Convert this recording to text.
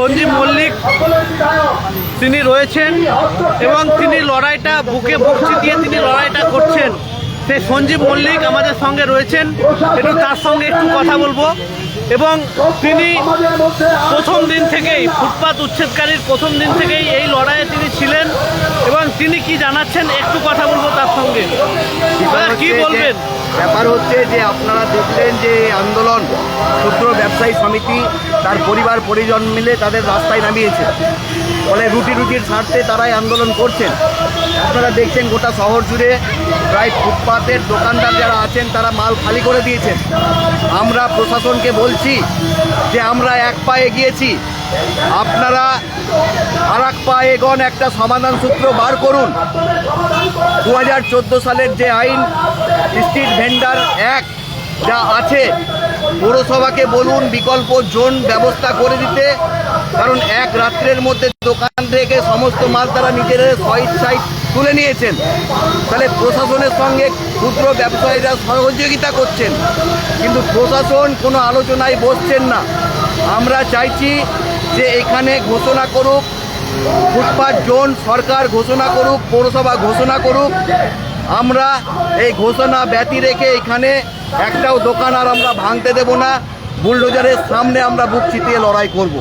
সঞ্জীব মল্লিক, তিনি রয়েছেন এবং তিনি লড়াইটা বুকে বকছি দিয়ে তিনি লড়াইটা করছেন। সেই সঞ্জীব মল্লিক আমাদের সঙ্গে রয়েছেন, একটু তার সঙ্গে একটু কথা বলব। এবং তিনি প্রথম দিন থেকেই, ফুটপাত উচ্ছেদকারীর প্রথম দিন থেকেই এই লড়াইয়ে তিনি ছিলেন এবং তিনি কি জানাচ্ছেন একটু কথা বলব তার সঙ্গে। হচ্ছে বলবেন? ব্যাপার হচ্ছে যে আপনারা দেখলেন যে আন্দোলন ক্ষুদ্র ব্যবসায়ী সমিতি তার পরিবার পরিজন মিলে তাদের রাস্তায় নামিয়েছে। ফলে রুটি রুটির স্বার্থে তারাই আন্দোলন করছেন। আপনারা দেখছেন গোটা শহর জুড়ে প্রায় ফুটপাতের দোকানদার যারা আছেন তারা মাল খালি করে দিয়েছেন। আমরা প্রশাসনকে বলছি যে আমরা এক পায়ে এগিয়েছি আপনারা আর এক পা এগন একটা সমাধান সূত্র বার করুন। দু হাজার চোদ্দ সালের যে আইন, স্ট্রিট ভেন্ডার এক যা আছে, পৌরসভাকে বলুন বিকল্প জোন ব্যবস্থা করে দিতে, কারণ এক রাত্রের মধ্যে দোকান থেকে সমস্ত মাল তারা নিজেদের স্বইচ্ছায় তুলে নিয়েছেন। তাহলে প্রশাসনের সঙ্গে ক্ষুদ্র ব্যবসায়ীরা সহযোগিতা করছেন, কিন্তু প্রশাসন কোনো আলোচনায় বসছেন না। আমরা চাইছি যে এখানে ঘোষণা করুক ফুটপাথ জোন সরকার ঘোষণা করুক, পৌরসভা ঘোষণা করুক, আমরা এই ঘোষণা ব্যতি রেখে এখানে একটাও দোকান আর আমরা ভাঙতে দেব না, বুলডোজারের সামনে আমরা বুক ছিটিয়ে লড়াই করব।